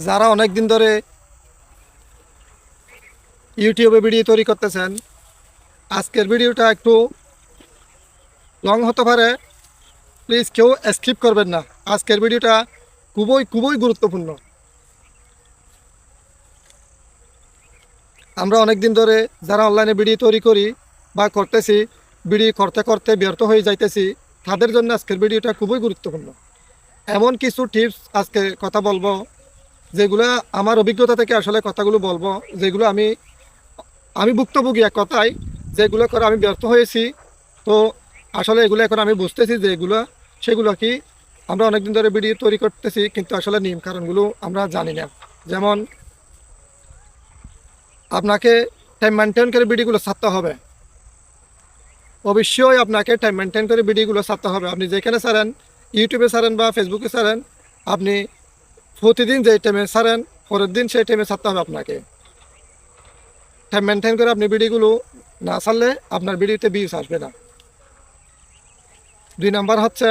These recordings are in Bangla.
যারা অনেক দিন ধরে ইউটিউবে ভিডিও তৈরি করতেছেন, আজকের ভিডিওটা একটু লং হতে পারে। প্লিজ কেউ স্কিপ করবেন না। আজকের ভিডিওটা খুবই খুবই গুরুত্বপূর্ণ। আমরা অনেক দিন ধরে যারা অনলাইনে ভিডিও তৈরি করি বা করতেছি, ভিডিও করতে করতে ব্যর্থ হয়ে যাইতেছি, তাদের জন্য আজকের ভিডিওটা খুবই গুরুত্বপূর্ণ। এমন কিছু টিপস আজকে কথা বলব। যেগুলো আমার অভিজ্ঞতা থেকে আসলে কথাগুলো বলব, যেগুলো আমি আমি ভুক্তভোগী এক কথায়, যেগুলো করে আমি ব্যর্থ হয়েছি, তো আসলে এগুলো এখন আমি বুঝতেছি যে এগুলো, সেগুলো কি আমরা অনেকদিন ধরে ভিডিও তৈরি করতেছি, কিন্তু আসলে নিয়ম কারণগুলো আমরা জানি না। যেমন, আপনাকে টাইম মেনটেন করে ভিডিওগুলো ছাড়তে হবে। অবশ্যই আপনাকে টাইম মেনটেন করে ভিডিওগুলো ছাড়তে হবে। আপনি যেখানে ছাড়েন ইউটিউবে ছাড়েন বা ফেসবুকে ছাড়েন, আপনি প্রতিদিন যে টাইমে ছাড়েন, পরের দিন সেই টাইমে ছাড়তে হবে আপনাকে। টাইম মেনটেন করে আপনি ভিডিওগুলো না ছাড়লে আপনার ভিডিওতে ভিউজ আসবে না। দুই নাম্বার হচ্ছে,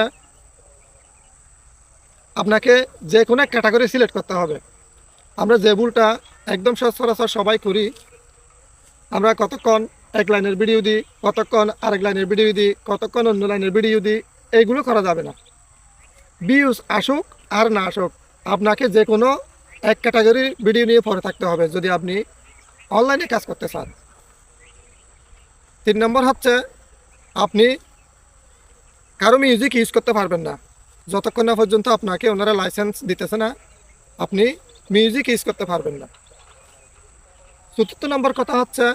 আপনাকে যে কোনো এক ক্যাটাগরি সিলেক্ট করতে হবে। আমরা যে ভুলটা একদম সচরাচর সবাই করি, আমরা কতক্ষণ এক লাইনের ভিডিও দিই, কতক্ষণ আরেক লাইনের ভিডিও দিই, কতক্ষণ অন্য লাইনের ভিডিও দিই, এইগুলো করা যাবে না। ভিউজ আসুক আর না আসুক আপনাকে যে কোনো এক ক্যাটাগরির ভিডিও নিয়ে পড়ে থাকতে হবে যদি আপনি অনলাইনে কাজ করতে চান। তিন নম্বর হচ্ছে, আপনি কারও মিউজিক ইউজ করতে পারবেন না। যতক্ষণ না পর্যন্ত আপনাকে ওনারা লাইসেন্স দিতেছে না, আপনি মিউজিক ইউজ করতে পারবেন না। চতুর্থ নম্বর কথা হচ্ছে,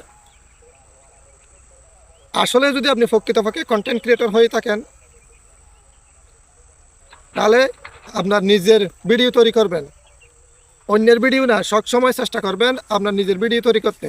আসলে যদি আপনি প্রকৃতপক্ষে কন্টেন্ট ক্রিয়েটর হয়ে থাকেন, তাহলে আপনার নিজের ভিডিও তৈরি করবেন। অন্যের ভিডিও না, সবসময় চেষ্টা করবেন আপনার নিজের ভিডিও তৈরি করতে।